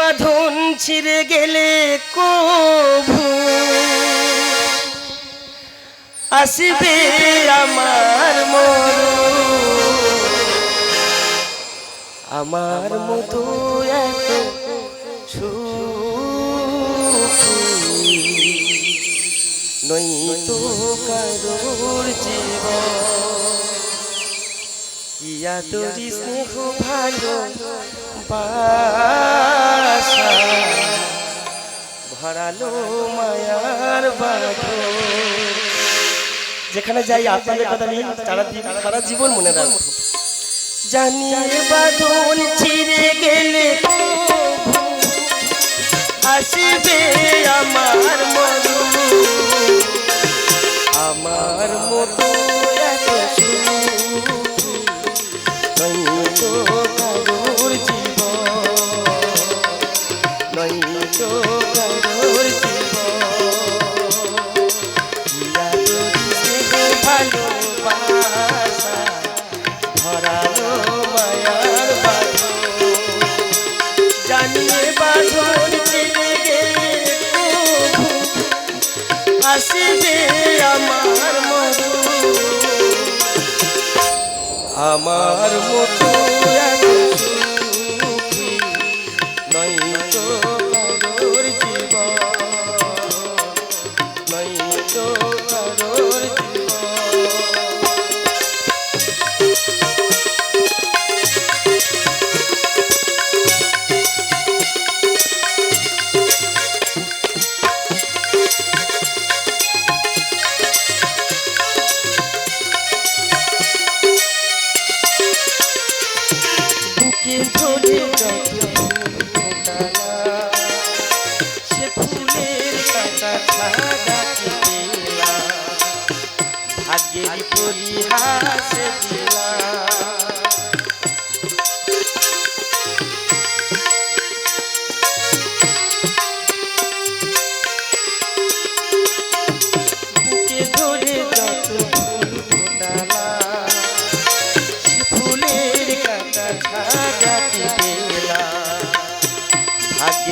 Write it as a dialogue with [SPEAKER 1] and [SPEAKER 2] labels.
[SPEAKER 1] বাঁধন ছিঁড়ে গেলে কভু আসিবে আমার মরু আমার মতো এত নই তো কারোর জীবন। ইয়া তোরি স্নেহ ভালো বাসা ভরালো মায়ার বাঁধন। যেখানে যাই আপনাদের কথা নিয়ে সারা সারা জীবন মনে রাখব। জানি বাঁধন ছিঁড়ে গেলে আসবে আসিবে আমার মরু আমার আসিবে আমার মধু আমার মধু নয় তো জীবন নই তো বুকে ধরে যত ফুল ফোটালা, সে ফুলের কাটা ছাড়া কি ভাগ্যের পরিহাসে দিলাম।